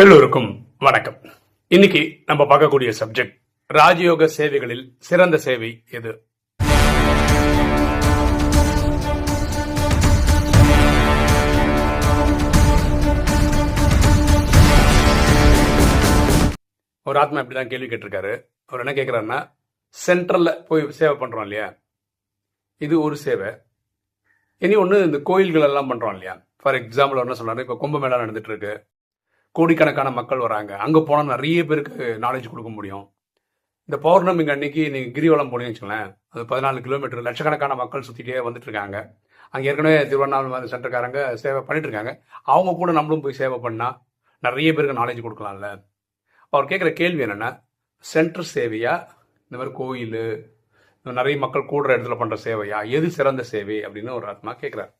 எல்லோருக்கும் வணக்கம். இன்னைக்கு நம்ம பார்க்கக்கூடிய சப்ஜெக்ட் ராஜயோக சேவைகளில் சிறந்த சேவை எது? ஒரு ஆத்மா இப்படிதான் கேள்வி கேட்டிருக்காரு. அவர் என்ன கேட்கிறாருன்னா சென்ட்ரல்ல போய் சேவை பண்றோம் இல்லையா? இது ஒரு சேவை. இனி ஒன்று இந்த கோயில்கள் எல்லாம் பண்றோம் இல்லையா? ஃபார் எக்ஸாம்பிள் என்ன சொல்றாரு? இப்போ கும்பமேளா நடந்துட்டு இருக்கு. கோடிக்கணக்கான மக்கள் வராங்க. அங்கே போனால் நிறைய பேருக்கு நாலேஜ் கொடுக்க முடியும். இந்த பௌர்ணமிக்கு அன்னைக்கு நீங்கள் கிரிவலம் போனீங்கன்னு வச்சுக்கோங்களேன். அது பதினாலு கிலோமீட்டர் லட்சக்கணக்கான மக்கள் சுற்றிட்டே வந்துட்டு இருக்காங்க அங்கே ஏற்கனவே திருவண்ணாமலை சென்டர்காரங்க சேவை பண்ணிட்டு இருக்காங்க அவங்க கூட நம்மளும் போய் சேவை பண்ணால் நிறைய பேருக்கு நாலேஜ் கொடுக்கலாம்ல. அவர் கேட்குற கேள்வி என்னென்னா சென்டர் சேவையா? இந்த மாதிரி கோயில் நிறைய மக்கள் கூடுற இடத்துல பண்ணுற சேவையா? எது சிறந்த சேவை? அப்படின்னு ஒரு ஆத்மா கேட்குறாரு.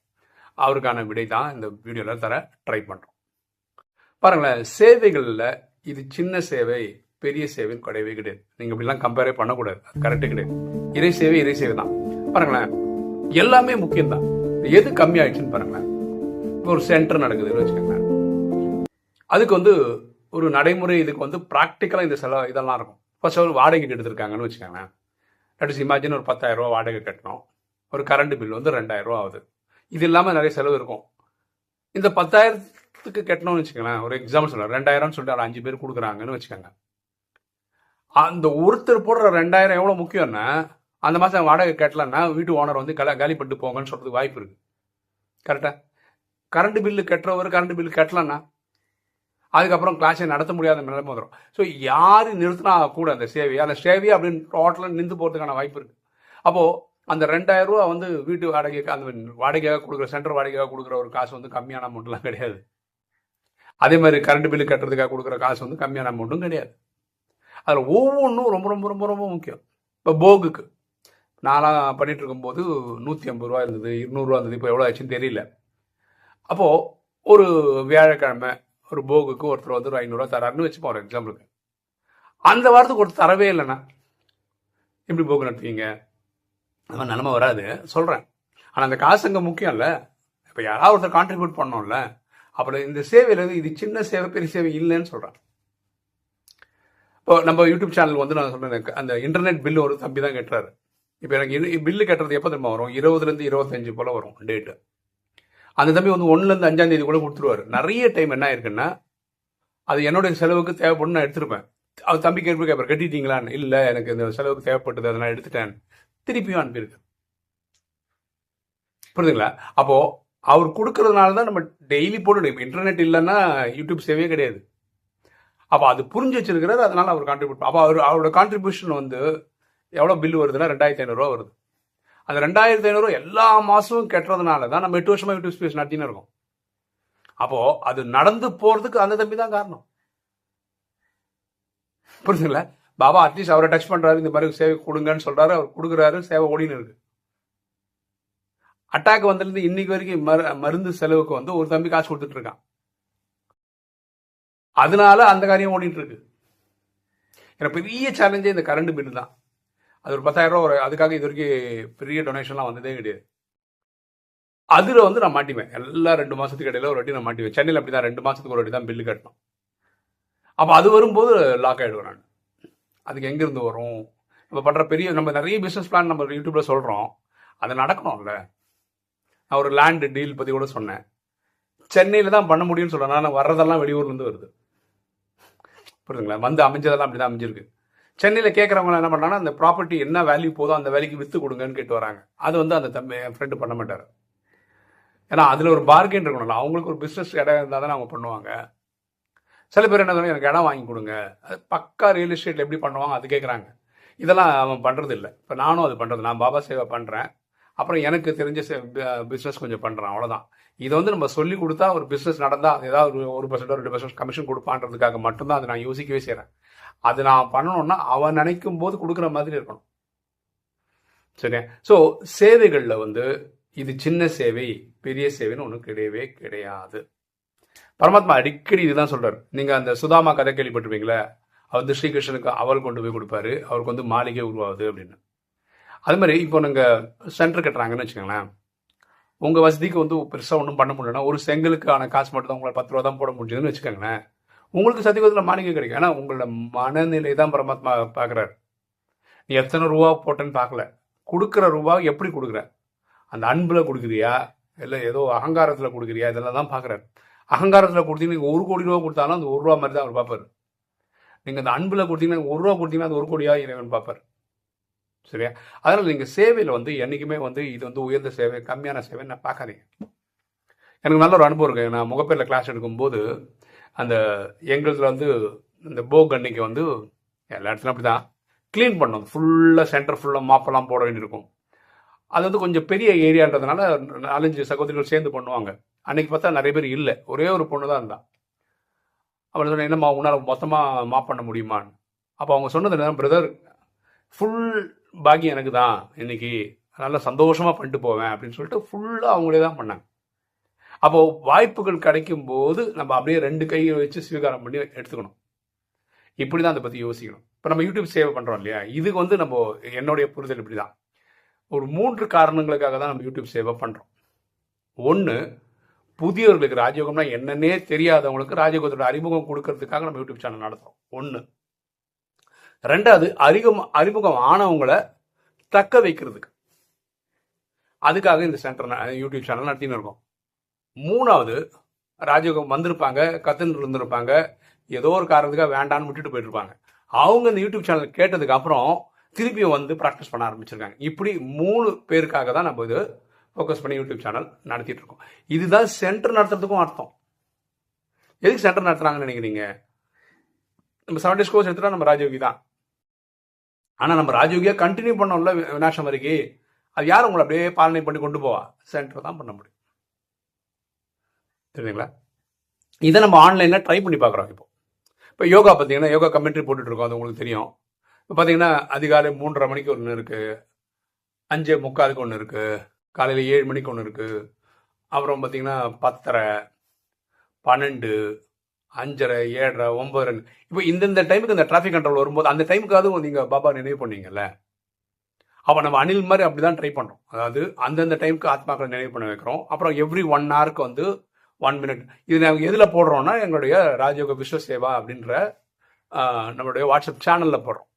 அவருக்கான விடை தான் இந்த வீடியோவில் தர ட்ரை பண்ணுறோம் பாருங்களேன் சேவைகளில் இது சின்ன சேவை பெரிய சேவைன்னு கிடையவே கிடையாது. நீங்கள் இப்படிலாம் கம்பேரே பண்ணக்கூடாது. கரெக்டே கிடையாது. இறை சேவை இறை சேவை தான். பாருங்களேன் எல்லாமே முக்கியம்தான். எது கம்மி ஆயிடுச்சுன்னு பாருங்களேன் ஒரு சென்டர் நடக்குதுன்னு வச்சுக்கோங்களேன். அதுக்கு வந்து ஒரு நடைமுறை இதுக்கு வந்து ப்ராக்டிக்கலாக இந்த செலவு இதெல்லாம் இருக்கும். ஃபர்ஸ்ட் ஒரு வாடகைக்கு எடுத்திருக்காங்கன்னு வச்சுக்கோங்களேன். லெட்ஸ் இமேஜின் ஒரு பத்தாயிரம் ரூபா வாடகை கட்டணும் ஒரு கரண்ட் பில் வந்து ரெண்டாயிரம் ரூபா ஆகுது. இது இல்லாமல் நிறைய செலவு இருக்கும். இந்த பத்துக்கு கட்டணும்னு வச்சுக்கோங்களேன். ஒரு எக்ஸாம்பிள் சொல்கிறேன் ரெண்டாயிரம்னு சொல்லிட்டு ஒரு அஞ்சு பேர் கொடுக்குறாங்கன்னு வச்சுக்கோங்க. அந்த ஒருத்தர் போடுற ரெண்டாயிரம் எவ்வளோ முக்கியம்னா அந்த மாதம் வாடகை கட்டலன்னா வீட்டு ஓனர் வந்து கல காலி பண்ணிட்டு போங்கன்னு சொல்கிறதுக்கு வாய்ப்பு இருக்கு. கரெக்டாக கரண்ட் பில்லு கட்டுறவர் கரண்ட் பில்லு கட்டலன்னா அதுக்கப்புறம் கிளாஸை நடத்த முடியாத நிலைமை வந்துடும் ஸோ யார் நிறுத்தினா கூட அந்த சேவையை. அந்த சேவையை அப்படின்னு டோட்டலாக நின்று போகிறதுக்கான வாய்ப்பு இருக்கு. அப்போது அந்த ரெண்டாயிரம் ரூபா வந்து வீட்டு வாடகைக்கு அந்த வாடகையாக கொடுக்குற சென்டர் வாடகையாக கொடுக்குற ஒரு காசு வந்து கம்மியான அமௌண்ட்லாம் கிடையாது. அதே மாதிரி கரண்ட் பில்லு கட்டுறதுக்காக கொடுக்குற காசு வந்து கம்மியான அமௌண்ட்டும் கிடையாது. அதில் ஒவ்வொன்றும் ரொம்ப ரொம்ப ரொம்ப ரொம்ப முக்கியம். இப்போ போகுக்கு நான்லாம் பண்ணிட்டு இருக்கும்போது நூற்றி ஐம்பது ரூபா இருந்தது இருநூறுவா இருந்தது இப்போ எவ்வளோ ஆச்சுன்னு தெரியல. அப்போது ஒரு வியாழக்கிழமை ஒரு போகுக்கு ஒருத்தர் வந்து ஒரு ஐநூறுரூவா தராருன்னு வச்சுப்போம் ஒரு எக்ஸாம்பிளுக்கு அந்த வாரத்துக்கு ஒருத்தர் தரவே இல்லைண்ணா எப்படி போகு நடத்துவீங்க? அந்த மாதிரி நிலமை வராது சொல்கிறேன் ஆனால் அந்த காசு அங்கே முக்கியம் இல்லை. இப்போ யாராவது ஒருத்தர் கான்ட்ரிபியூட் பண்ணோம்ல அப்புறம் இந்த சேவையில் வந்து இது சின்ன சேவை பெரிய சேவை இல்லைன்னு சொல்கிறான் இப்போ நம்ம யூடியூப் சேனல் வந்து நான் சொன்னேன் அந்த இன்டர்நெட் பில்லு ஒரு தம்பி தான் கட்டுறாரு. இப்போ எனக்கு பில்லு கட்டுறது எப்போ திரும்ப வரும்? இருபதுலேருந்து இருபத்தஞ்சு போல் வரும் டேட்டு அந்த தம்பி வந்து ஒன்றுலேருந்து அஞ்சாம் தேதி கூட கொடுத்துருவாரு. நிறைய டைம் என்ன இருக்குன்னா அது என்னுடைய செலவுக்கு தேவைப்படும் நான் எடுத்துருப்பேன். அவர் தம்பி கேட்பு கேட்பார் கட்டிட்டீங்களான்னு? இல்லை எனக்கு இந்த செலவுக்கு தேவைப்பட்டது அதை நான் எடுத்துட்டேன். திருப்பியும் அனுப்பியிருக்கேன் புரியுதுங்களா? அப்போது அவர் கொடுக்கறதுனால தான் நம்ம டெய்லி போட்டு இன்டர்நெட் இல்லைன்னா யூடியூப் சேவையே கிடையாது. அப்போ அது புரிஞ்சு வச்சிருக்கிறாரு அதனால அவர் கான்ட்ரிபியூட் அப்போ அவர் அவரோட கான்ட்ரிபியூஷன் வந்து எவ்வளோ பில் வருதுன்னா ரெண்டாயிரத்தி ஐநூறுரூவா வருது. அந்த ரெண்டாயிரத்தி ஐநூறுரூவா எல்லா மாதமும் கட்டுறதுனால தான் நம்ம எட்டு வருஷமாக யூடியூப் ஸ்பேஸ் நடத்தின்னு இருக்கோம். அப்போது அது நடந்து போகிறதுக்கு அந்த தம்பி தான் காரணம். புரிஞ்சுங்களா பாபா அட்லீஸ்ட் அவரை டச் பண்ணுறாரு இந்த மாதிரி சேவை கொடுங்கன்னு சொல்கிறாரு அவர் கொடுக்குறாரு சேவை ஓடின்னு இருக்கு. அட்டாக் வந்ததுலேருந்து இன்னைக்கு வரைக்கும் மரு- மருந்து செலவுக்கு வந்து ஒரு தம்பி காசு கொடுத்துட்டு இருக்கான். அதனால அந்த காரியம் ஓடிட்டு இருக்கு. எனக்கு பெரிய சேலஞ்சே இந்த கரண்ட் பில்லு தான். அது ஒரு பத்தாயிரம் ரூபா ஒரு அதுக்காக இது வரைக்கும் பெரிய டொனேஷன்லாம் வந்ததே கிடையாது. அதில் வந்து நான் மாட்டிவேன் எல்லா ரெண்டு மாதத்துக்கு இடையில ஒரு வாட்டி நான் மாட்டிவேன் சென்னையில் அப்படி தான் ரெண்டு மாதத்துக்கு ஒரு வாட்டி தான் பில்லு கட்டணும். அப்போ அது வரும்போது லாக் ஆகிடுவேன் நான். அதுக்கு எங்கேருந்து வரும்? நம்ம பண்ணுற பெரிய நம்ம நிறைய பிஸ்னஸ் பிளான் நம்ம யூடியூப்பில் சொல்கிறோம் அது நடக்கணும்ல. நான் ஒரு லேண்டு டீல் பற்றி கூட சொன்னேன். சென்னையில் தான் பண்ண முடியும்னு சொல்கிறேன் நான் வர்றதெல்லாம் வெளியூர்லேருந்து வருது. புரியுதுங்களா? வந்து அமைஞ்சதெல்லாம் அப்படி தான் அமைஞ்சிருக்கு. சென்னையில் கேட்குறவங்க என்ன பண்ணாங்கன்னா அந்த ப்ராப்பர்ட்டி என்ன வேல்யூ போதோ அந்த வேலைக்கு விற்று கொடுங்கன்னு கேட்டு வராங்க. அது வந்து அந்த தம்பி என் ஃப்ரெண்டு பண்ண மாட்டார். ஏன்னா அதில் ஒரு பார்கெயின் இருக்கணும்ல. அவங்களுக்கு ஒரு பிஸ்னஸ் இடம் இருந்தால் தானே அவங்க பண்ணுவாங்க. சில பேர் என்ன சொல்லுவாங்க எனக்கு இடம் வாங்கி கொடுங்க. அது பக்கா ரியல் எஸ்டேட்டில் எப்படி பண்ணுவாங்க அது கேட்குறாங்க இதெல்லாம் அவன் பண்ணுறது இல்லை இப்போ நானும் அது பண்ணுறது நான் பாபா சேவை பண்ணுறேன் அப்புறம் எனக்கு தெரிஞ்ச பிஸ்னஸ் கொஞ்சம் பண்ணுறேன் அவ்வளோதான் இதை வந்து நம்ம சொல்லி கொடுத்தா ஒரு பிஸ்னஸ் நடந்தால் ஏதாவது ஒரு ஒரு பர்சன்டோ ரெண்டு பர்சன்ட் கமிஷன் கொடுப்பான்றதுக்காக மட்டும்தான் அதை நான் யோசிக்கவே செய்கிறேன் அது நான் பண்ணணும்னா அவன் நினைக்கும் போது கொடுக்குற மாதிரி இருக்கணும். சரியா? ஸோ சேவைகளில் வந்து இது சின்ன சேவை பெரிய சேவைன்னு ஒன்றும் கிடையவே கிடையாது. பரமாத்மா அடிக்கடி இதுதான் சொல்றாரு. நீங்க அந்த சுதாமா கதை கேள்விப்பட்டிருப்பீங்களே? அவர் வந்து ஸ்ரீகிருஷ்ணனுக்கு அவல் கொண்டு போய் கொடுப்பாரு. அவருக்கு வந்து மாளிகை உருவாகுது அப்படின்னு. அது மாதிரி இப்போ நீங்கள் சென்டர் கட்டுறாங்கன்னு வச்சுக்கோங்களேன். உங்கள் வசதிக்கு வந்து பெருசாக ஒன்றும் பண்ண முடியலன்னா ஒரு செங்கலுக்கான காசு மட்டும் தான் உங்களால் பத்து ரூபா தான் போட முடியுதுன்னு வச்சுக்கோங்களேன். உங்களுக்கு சத்தியத்தில் மானியம் கிடைக்கும். ஏன்னா உங்களோட மனநிலை தான் பரமாத்மா பார்க்குறாரு நீ எத்தனை ரூபா போட்டேன்னு பார்க்கல கொடுக்குற ரூபா எப்படி கொடுக்குற? அந்த அன்பில் கொடுக்குறியா? இல்லை ஏதோ அகங்காரத்தில் கொடுக்குறியா? இதெல்லாம் தான் பார்க்குறாரு அகங்காரத்தில் கொடுத்தீங்கன்னா நீங்கள் ஒரு கோடி ரூபா கொடுத்தாலும் அந்த ஒரு ரூபா மாதிரி தான் அவர் பார்ப்பார். நீங்கள் அந்த அன்பில் கொடுத்தீங்கன்னா ஒரு ரூபா கொடுத்தீங்கன்னா அந்த ஒரு கோடியா இறைவன் பார்ப்பார். சரியா? அதனால் நீங்கள் சேவையில் வந்து என்றைக்குமே வந்து இது வந்து உயர்ந்த சேவை கம்மியான சேவை நான் பார்க்காதீங்க. எனக்கு நல்ல ஒரு அனுபவம் இருக்கு. நான் முகப்பேரில் கிளாஸ் எடுக்கும்போது அந்த எங்களுதில் வந்து இந்த போக் அன்னைக்கு வந்து எல்லா இடத்துலையும் அப்படி தான் க்ளீன் பண்ணோம் ஃபுல்லாக சென்டர் ஃபுல்லாக மாப்பெல்லாம் போட வேண்டியிருக்கும். அது வந்து கொஞ்சம் பெரிய ஏரியான்றதுனால நாலஞ்சு சகோதரிகள் சேர்ந்து பண்ணுவாங்க. அன்னைக்கு பார்த்தா நிறைய பேர் இல்லை. ஒரே ஒரு பொண்ணு தான் இருந்தான் அப்புறம் சொன்னேன் என்னம்மா உன்னால் மொத்தமாக மாப் பண்ண முடியுமான்னு? அப்போ அவங்க சொன்னது என்ன பிரதர் ஃபுல் பாக்கியம் எனக்கு தான் இன்னைக்கு நல்லா சந்தோஷமாக பண்ணிட்டு போவேன் அப்படின்னு சொல்லிட்டு ஃபுல்லாக அவங்களே தான் பண்ணாங்க. அப்போது வாய்ப்புகள் கிடைக்கும் போது நம்ம அப்படியே ரெண்டு கையை வச்சு ஸ்வீகாரம் பண்ணி எடுத்துக்கணும். இப்படி தான் அதை பற்றி யோசிக்கணும். இப்போ நம்ம யூடியூப் சேவை பண்ணுறோம் இல்லையா? இதுக்கு வந்து நம்ம என்னுடைய புரிதல் இப்படி தான் ஒரு மூன்று காரணங்களுக்காக தான் நம்ம யூடியூப் சேவை பண்ணுறோம் ஒன்று புதியவர்களுக்கு ராஜயோகம்னா என்னன்னே தெரியாதவங்களுக்கு ராஜயோகத்தோட அறிமுகம் கொடுக்கறதுக்காக நம்ம யூடியூப் சேனல் நடத்துகிறோம் ஒன்று ரெண்டாவது அறிமுகம் அறிமுகம் ஆனவங்களை தக்க வைக்கிறதுக்கு. அதுக்காக இந்த சென்டர் யூடியூப் சேனல் நடத்தின்னு இருக்கோம். மூணாவது ராஜயோகம் வந்திருப்பாங்க கத்துன்னு இருந்திருப்பாங்க ஏதோ ஒரு காரணத்துக்காக வேண்டான்னு விட்டுட்டு போயிட்டுருப்பாங்க. அவங்க இந்த யூடியூப் சேனல் கேட்டதுக்கு அப்புறம் திருப்பியும் வந்து ப்ராக்டிஸ் பண்ண ஆரம்பிச்சிருக்காங்க. இப்படி மூணு பேருக்காக தான் நம்ம இது ஃபோக்கஸ் பண்ணி யூடியூப் சேனல் நடத்திட்டு இருக்கோம். இதுதான் சென்டர் நடத்துறதுக்கும் அர்த்தம். எதுக்கு சென்டர் நடத்துறாங்கன்னு நினைக்கிறீங்க? நம்ம செவன் டேஸ் கோர்ஸ் எடுத்துட்டா நம்ம ராஜயோகி தான். ஆனால் நம்ம ராஜயோகியா கண்டினியூ பண்ணோம்ல விநாசம் வரைக்கும் அது யார் உங்களை அப்படியே பாலனை பண்ணி கொண்டு போவா? சென்டர் தான் பண்ண முடியும். தெரியுங்களா இதை நம்ம ஆன்லைனில் ட்ரை பண்ணி பார்க்குறோம் இப்போ. இப்போ யோகா பார்த்தீங்கன்னா யோகா கமெண்ட்ரி போட்டுட்டு இருக்கோம் அது உங்களுக்கு தெரியும். இப்போ பார்த்தீங்கன்னா அதிகாலை மூன்றரை மணிக்கு ஒன்று இருக்குது அஞ்சு முக்காலுக்கு ஒன்று இருக்குது காலையில் ஏழு மணிக்கு ஒன்று இருக்குது அப்புறம் பார்த்தீங்கன்னா பத்தரை பன்னெண்டு அஞ்சரை ஏழரை ஒன்பது இப்போ இந்தந்த டைமுக்கு இந்த டிராஃபிக் கண்ட்ரோல் வரும்போது அந்த டைமுக்காவது நீங்கள் பாபா நினைவு பண்ணீங்கல்ல? அப்போ நம்ம அணில் மாதிரி அப்படி தான் ட்ரை பண்ணுறோம் அதாவது அந்தந்த டைமுக்கு ஆத்மாக்களை நினைவு பண்ண வைக்கிறோம். அப்புறம் எவ்ரி ஒன் ஹவருக்கு வந்து ஒன் மினிட் இது நாங்கள் எதில் போடுறோம்னா எங்களுடைய ராஜயோக விஸ்வ சேவா அப்படின்ற நம்மளுடைய வாட்ஸ்அப் சேனலில் போடுறோம்.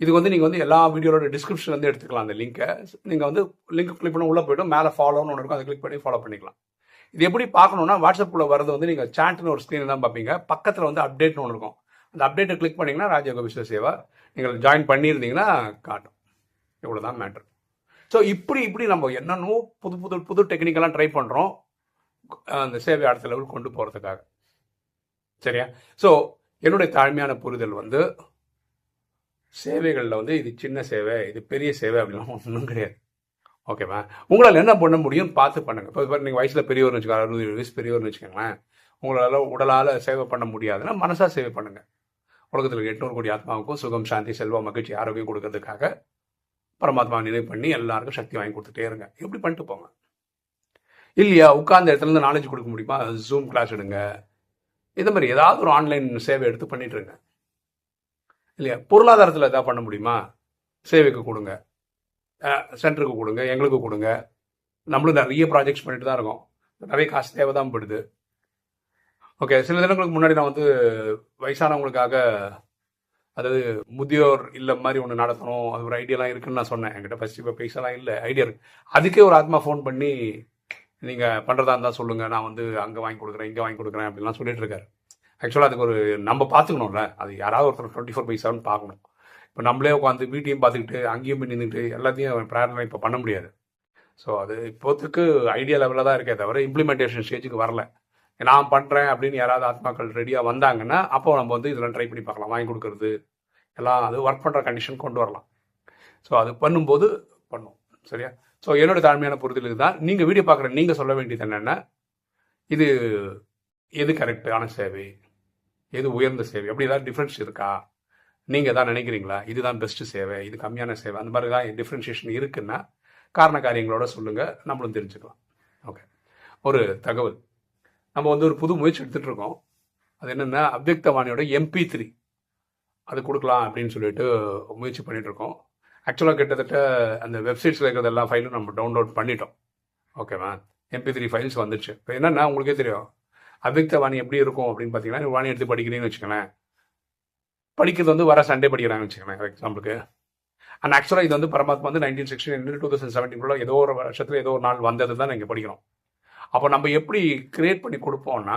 இது வந்து நீங்கள் வந்து எல்லா வீடியோட டிஸ்கிரிப்ஷன் வந்து எடுத்துக்கலாம் அந்த லிங்கை நீங்கள் வந்து லிங்க் கிளிக் பண்ண உள்ளே போய்ட்டு மேலே ஃபாலோன்னு ஒன்று இருக்கும். அதை கிளிக் பண்ணி ஃபாலோ பண்ணிக்கலாம். இது எப்படி பார்க்கணும்னா வாட்ஸ்அப்புக்குள்ள வரது வந்து நீங்கள் சாட்னு ஒரு ஸ்க்ரீன் தான் பார்ப்பீங்க. பக்கத்தில் வந்து அப்டேட்னு ஒன்று இருக்கும். அந்த அப்டேட்டை கிளிக் பண்ணிங்கன்னா ராஜயோக விஸ்வ சேவா நீங்கள் ஜாயின் பண்ணியிருந்தீங்கன்னா காட்டும். இவ்வளோ தான் மேட்ரு ஸோ இப்படி இப்படி நம்ம என்னென்னவோ புது புது புது டெக்னிக்கெல்லாம் ட்ரை பண்ணுறோம் அந்த சேவை அடுத்த லெவல் கொண்டு போகிறதுக்காக சரியா? ஸோ என்னுடைய தாழ்மையான புரிதல் வந்து சேவைகளில் வந்து இது சின்ன சேவை இது பெரிய சேவை அப்படின்லாம் ஒன்றும் கிடையாது. ஓகேவா உங்களால் என்ன பண்ண முடியும்? பார்த்து பண்ணுங்க. இப்போ நீங்கள் வயசில் பெரியவர்னு வச்சுக்கோங்க அறுபது வயசு பெரியவர்னு வச்சுக்கோங்களேன். உங்களால் உடலால் சேவை பண்ண முடியாதுன்னா மனசாக சேவை பண்ணுங்க. உலகத்தில் எட்நூறு கோடி ஆத்மாவுக்கும் சுகம் சாந்தி செல்வம் மகிழ்ச்சி ஆரோக்கியம் கொடுக்கறதுக்காக பரமாத்மா நினைவு பண்ணி எல்லாருக்கும் சக்தி வாங்கி கொடுத்துட்டே இருங்க. இப்படி பண்ணிட்டு போங்க. இல்லையா? உட்கார்ந்த இடத்துல இருந்து நாலேஜ் கொடுக்க முடியுமா? ஜூம் கிளாஸ் எடுங்க. இதே மாதிரி ஏதாவது ஒரு ஆன்லைன் சேவை எடுத்து பண்ணிட்டுருங்க இல்லையா? பொருளாதாரத்தில் எதாவது பண்ண முடியுமா? சேவைக்கு கொடுங்க. சென்டருக்கு கொடுங்க எங்களுக்கு கொடுங்க. நம்மளும் நிறைய ப்ராஜெக்ட்ஸ் பண்ணிட்டு தான் இருக்கோம். நிறைய காசு தேவை தான் படுது. ஓகே சில தினங்களுக்கு முன்னாடி நான் வந்து வயசானவங்களுக்காக அதாவது முதியோர் இல்லை மாதிரி ஒன்று நடத்தணும் அது ஒரு ஐடியாலாம் இருக்குன்னு நான் சொன்னேன். என்கிட்ட ஃபஸ்ட் இப்போ பைசாலாம் இல்லை ஐடியா இருக்கு. அதுக்கே ஒரு ஆத்மா ஃபோன் பண்ணி நீங்கள் பண்ணுறதா இருந்தால் சொல்லுங்கள் நான் வந்து அங்கே வாங்கி கொடுக்குறேன் இங்கே வாங்கி கொடுக்குறேன் அப்படிலாம் சொல்லிட்டு இருக்காரு. ஆக்சுவலாக அதுக்கு ஒரு நம்ம பார்த்துக்கணும்ல. அது யாராவது ஒருத்தர் டுவெண்ட்டி ஃபோர் பை செவன் பார்க்கணும். இப்போ நம்மளே உட்காந்து வீட்டையும் பார்த்துக்கிட்டு அங்கேயும் போய் நின்றுட்டு எல்லாத்தையும் பிரார்த்தனை இப்போ பண்ண முடியாது. ஸோ அது இப்போத்துக்கு ஐடியா லெவலில் தான் இருக்கே தவிர இம்ப்ளிமெண்டேஷன் ஸ்டேஜுக்கு வரல. நான் பண்ணுறேன் அப்படின்னு யாராவது ஆத்மாக்கள் ரெடியாக வந்தாங்கன்னா அப்போ நம்ம வந்து இதெல்லாம் ட்ரை பண்ணி பார்க்கலாம். வாங்கி கொடுக்குறது எல்லாம் அது ஒர்க் பண்ணுற கண்டிஷன் கொண்டு வரலாம். ஸோ அது பண்ணும்போது பண்ணும். சரியா? ஸோ என்னோட தாழ்மையான புரிதலுக்கு தான் நீங்கள் வீடியோ பார்க்குற நீங்கள் சொல்ல வேண்டியது என்னென்னா இது எது கரெக்டான சேவை? எது உயர்ந்த சேவை? அப்படி ஏதாவது டிஃப்ரென்ஸ் இருக்கா? நீங்கள் தான் நினைக்கிறீங்களா? இதுதான் பெஸ்ட்டு சேவை இது கம்மியான சேவை. அந்த மாதிரி தான் டிஃப்ரென்ஷியேஷன் இருக்குன்னா காரண காரியங்களோட சொல்லுங்கள் நம்மளும் தெரிஞ்சுக்கலாம். ஓகே ஒரு தகவல். நம்ம வந்து ஒரு புது முயற்சி எடுத்துகிட்டு இருக்கோம். அது என்னென்னா அபியக்தவாணியோட எம்பி த்ரீ அது கொடுக்கலாம் அப்படின்னு சொல்லிட்டு முயற்சி பண்ணிகிட்டு இருக்கோம். ஆக்சுவலாக கிட்டத்தட்ட அந்த வெப்சைட்ஸில் இருக்கிறது எல்லா ஃபைலும் நம்ம டவுன்லோட் பண்ணிட்டோம். ஓகேவா எம்பி த்ரீ ஃபைல்ஸ் வந்துச்சு. இப்போ என்னென்னா உங்களுக்கே தெரியும். அவ்யக்த வாணி எப்படி இருக்கும் அப்படின்னு பார்த்தீங்கன்னா வாணி எடுத்து படிக்கிறீங்கன்னு வச்சுக்கோங்களேன். படிக்கிறது வந்து வர சண்டே படிக்கிறாங்கன்னு வச்சுக்கோங்களேன் ஃபார் எக்ஸாம்பிளுக்கு அண்ட் ஆக்சுவலாக இது வந்து பரமாத்மா வந்து nineteen sixteen two thousand seventeen ஏதோ ஒரு வருஷத்தில் ஏதோ ஒரு நாள் வந்தது தான் நீங்கள் படிக்கிறோம். அப்போ நம்ம எப்படி கிரியேட் பண்ணி கொடுப்போம்னா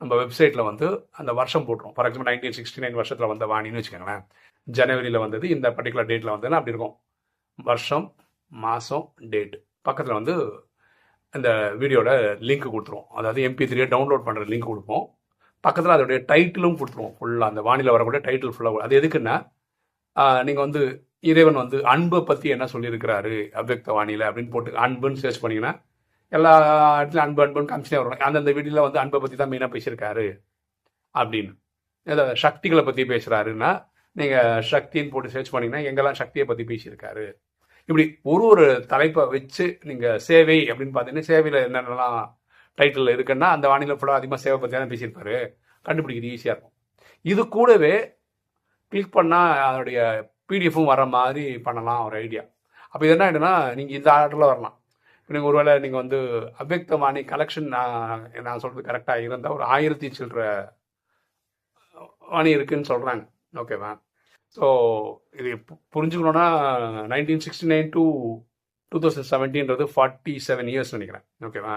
நம்ம வெப்சைட்டில் வந்து அந்த வருஷம் போட்டுரும் for example nineteen sixty nine வருஷத்தில் வந்த வாணின்னு வச்சுக்கோங்களேன். ஜனவரியில் வந்தது இந்த பர்டிகுலர் டேட்டில் வந்ததுன்னா அப்படி இருக்கும். வருஷம் மாதம் டேட் பக்கத்தில் வந்து இந்த வீடியோட லிங்க் கொடுத்துருவோம். அதாவது எம்பி த்ரீயை டவுன்லோட் பண்ணுற லிங்க் கொடுப்போம். பக்கத்தில் அதோடைய டைட்டிலும் கொடுத்துருவோம். ஃபுல்லாக அந்த வானிலை வரக்கூடிய டைட்டில் ஃபுல்லாக அது எதுக்குன்னா நீங்கள் வந்து இறைவன் வந்து அன்பை பற்றி என்ன சொல்லியிருக்கிறாரு அவ்வக்த வாணியில் அப்படின்னு போட்டு அன்புன்னு சர்ச் பண்ணிங்கன்னா எல்லா இடத்துலையும் அன்பு அன்புன்னு காமிச்சிட்டே வரும். அந்தந்த வீடியோவில் வந்து அன்பை பற்றி தான் மெயினாக பேசியிருக்காரு அப்படின்னு. ஏதாவது சக்திகளை பற்றி பேசுகிறாருன்னா நீங்கள் சக்தின்னு போட்டு சர்ச் பண்ணிங்கன்னா எங்கெல்லாம் சக்தியை பற்றி பேசியிருக்காரு. இப்படி ஒரு ஒரு தலைப்பை வச்சு நீங்கள் சேவை அப்படின்னு பார்த்தீங்கன்னா சேவையில் என்னென்னலாம் டைட்டில் இருக்குன்னா அந்த வானிலை ஃபுல்லாக அதிகமாக சேவை பற்றி தான் பேசியிருப்பாரு. கண்டுபிடிக்கிறது ஈஸியாக இருக்கும். இது கூடவே கிளிக் பண்ணால் அதனுடைய பிடிஎஃப்பும் வர மாதிரி பண்ணலாம் ஒரு ஐடியா அப்போ இது என்ன ஆகிடும்னா நீங்கள் இந்த ஆர்டரில் வரலாம். இப்போ நீங்கள் ஒருவேளை நீங்கள் வந்து அவ்வக்தமானி கலெக்ஷன் நான் நான் சொல்கிறது கரெக்டாக இருந்தால் ஒரு ஆயிரத்தி சில்லற மணி இருக்குன்னு சொல்கிறாங்க ஓகேவா ஸோ இது புரிஞ்சுக்கணுன்னா nineteen sixty nine to two thousand செவன்டீன்றது forty seven years நினைக்கிறேன். ஓகேவா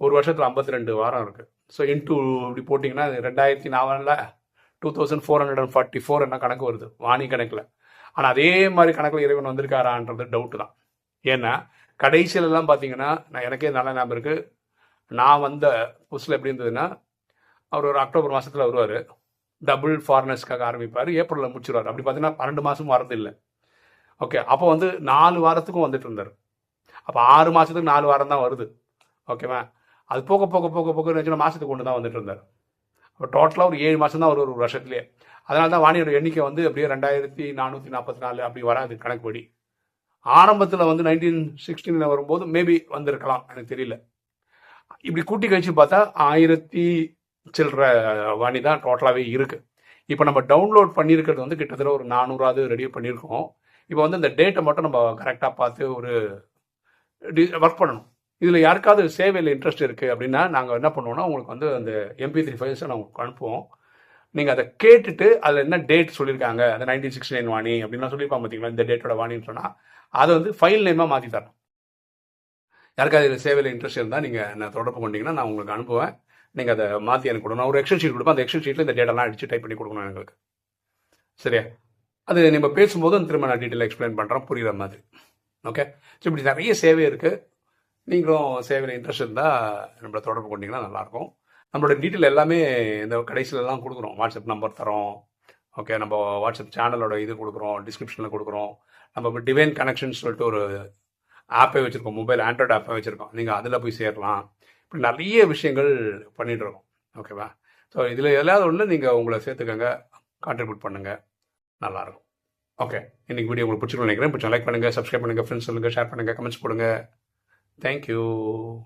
ஒரு வருஷத்தில் ஐம்பத்தி ரெண்டு வாரம் இருக்குது ஸோ இன்டூ இப்படி போட்டிங்கன்னா ரெண்டாயிரத்தி நாலில் two thousand four hundred and forty four என்ன கணக்கு வருது. வாணி கணக்கில். ஆனால் அதே மாதிரி கணக்கில் இறைவன் வந்திருக்காரான்றது டவுட்டு தான். ஏன்னா கடைசியிலலாம் பார்த்தீங்கன்னா நான் எனக்கே நல்ல ஞாபகம் இருக்குது நான் வந்த புதுசில் எப்படி இருந்ததுன்னா அவர் ஒரு அக்டோபர் மாதத்தில் வருவார். டபுள் ஃபாரினர்ஸ்க்காக ஆரம்பிப்பார். ஏப்ரலில் முடிச்சிருவார். அப்படி பார்த்தீங்கன்னா பன்னெண்டு மாதம் வரது இல்லை. ஓகே அப்போ வந்து நாலு வாரத்துக்கும் வந்துட்டு இருந்தார். அப்போ ஆறு மாதத்துக்கு நாலு வாரம் தான் வருது. ஓகேவா அது போக போக போக போக நினச்சினா மாதத்துக்கு கொண்டு தான் வந்துட்டு இருந்தார். அப்போ டோட்டலாக ஒரு ஏழு மாதம் தான் ஒரு ஒரு வருஷத்துலேயே அதனால தான் வாணியோட எண்ணிக்கை வந்து அப்படியே ரெண்டாயிரத்தி நானூற்றி நாற்பத்தி நாலு அப்படி வராது கணக்குப்படி. ஆரம்பத்தில் வந்து நைன்டீன் சிக்ஸ்டீனில் வரும்போது மேபி வந்திருக்கலாம் எனக்கு தெரியல. இப்படி கூட்டி கழிச்சு பார்த்தா ஆயிரத்தி சில்லற வாணி தான் டோட்டலாகவே இருக்குது இப்போ நம்ம டவுன்லோட் பண்ணியிருக்கிறது வந்து கிட்டத்தட்ட ஒரு நானூறாவது ரெடி பண்ணியிருக்கோம் இப்போ வந்து இந்த டேட்டை மட்டும் நம்ம கரெக்டாக பார்த்து ஒரு ஒர்க் பண்ணணும். இதில் யாருக்காவது சேவையில் இன்ட்ரெஸ்ட் இருக்குது அப்படின்னா நாங்கள் என்ன பண்ணுவோம்னா உங்களுக்கு வந்து அந்த எம்பி த்ரீ ஃபைல்ஸை நான் உங்களுக்கு அனுப்புவோம். நீங்கள் அதை கேட்டுட்டு அதில் என்ன டேட் சொல்லியிருக்காங்க அந்த நைன்டீன் சிக்ஸ்டி நைன் வாணி அப்படின்லாம் சொல்லியிருப்பாங்க பார்த்தீங்களா இந்த டேட்டோட வாணின்னு சொன்னால் அதை வந்து ஃபைல் நேமாக மாற்றி தரணும். யாருக்காவது இதில் சேவையில் இன்ட்ரெஸ்ட் இருந்தால் நீங்கள் என்ன தொடர்பு கொண்டீங்கன்னா நான் உங்களுக்கு அனுப்புவேன். நீங்கள் அதை மாற்றி எனக்கு கொடுக்கணும் ஒரு எக்ஸல் ஷீட் கொடுப்பேன். அந்த எக்ஸல் ஷீட்டில் இந்த டேட்டெல்லாம் அடிச்சு டைப் பண்ணி கொடுக்கணும் எங்களுக்கு. சரியா? அது நம்ம பேசும்போது திரும்ப நான் டீட்டெயில் எக்ஸ்பிளைன் பண்ணுறேன் புரியுற மாதிரி. ஓகே ஸோ இப்படி நிறைய சேவை இருக்குது நீங்களும் சேவையில் இன்ட்ரெஸ்ட் இருந்தால் நம்மளை தொடர்பு கொண்டீங்கன்னா நல்லாயிருக்கும். நம்மளோட டீட்டெயில் எல்லாமே இந்த கடைசியிலலாம் கொடுக்குறோம். வாட்ஸ்அப் நம்பர் தரோம். ஓகே நம்ம வாட்ஸ்அப் சேனலோட இது கொடுக்குறோம். டிஸ்கிரிப்ஷனில் கொடுக்குறோம். நம்ம இப்போ டிவைன் கனெக்ஷன் சொல்லிட்டு ஒரு ஆப்பே வச்சுருக்கோம். மொபைல் ஆண்ட்ராய்டு ஆப்பே வச்சுருக்கோம். நீங்கள் அதில் போய் சேரலாம். இப்படி நிறைய விஷயங்கள் பண்ணிகிட்ருக்கோம் இருக்கோம். ஓகேவா ஸோ இதில் எதாவது ஒன்று நீங்கள் உங்களை சேர்த்துக்கங்க. கான்ட்ரிபியூட் பண்ணுங்கள் நல்லாயிருக்கும். ஓகே இன்னைக்கு வீடியோ உங்களுக்கு பிடிச்சிருக்கோம் நினைக்கிறேன். பிடிச்சா லைக் பண்ணுங்கள் சப்ஸ்கிரைப் பண்ணுங்கள் ஃப்ரெண்ட்ஸ் சொல்லுங்கள் ஷேர் பண்ணுங்கள் கமெண்ட்ஸ் Thank you.